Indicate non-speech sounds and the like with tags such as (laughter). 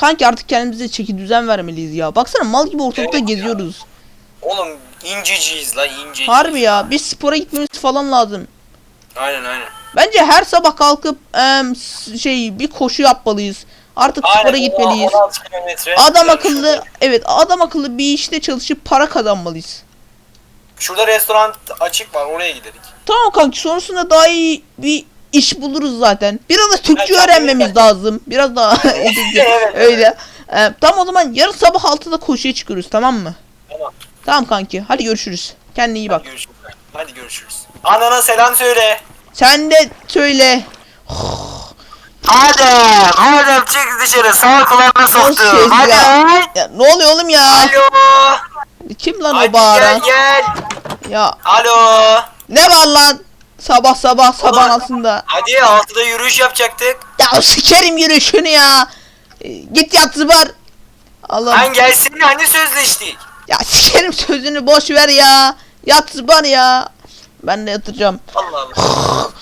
Kanki artık kendimize çeki düzen vermeliyiz ya. Baksana mal gibi ortalıkta Evet ya. geziyoruz. Oğlum inceciyiz la inceciyiz. Harbi ya. Biz spora gitmemiz falan lazım. Aynen aynen. Bence her sabah kalkıp em, s- şey bir koşu yapmalıyız. Artık spora Aynen, gitmeliyiz. 16 kilometre. Adam akıllı evet adam akıllı bir işte çalışıp para kazanmalıyız. Şurada restoran açık var oraya gidelim. Tamam kanki sonrasında daha iyi bir iş buluruz zaten. Biraz da Türkçe öğrenmemiz lazım. Biraz daha (laughs) öyle. Ee, tamam o zaman yarın sabah 6'da koşuya çıkıyoruz tamam mı? Tamam. Tamam kanki hadi görüşürüz. Kendine iyi bak. Hadi görüşürüz. Hadi görüşürüz. Anana selam söyle. Sen de söyle. Adem, Adem çık dışarı sağ kulağına soktum. Hadi ya. Ya, ne oluyor oğlum ya? Alo. Kim lan o Hadi bağıran? gel gel. Ya Alo. ne var lan? Sabah sabah sabah aslında. Hadi altıda yürüyüş yapacaktık. Ya sikerim yürüyüşünü ya. Ee, Git yat zıbar. Allah. Lan gelsin hani sözleştik. Ya sikerim sözünü boş ver ya. Yat zıbar ya. Ben de yatacağım. Allah Allah. (laughs)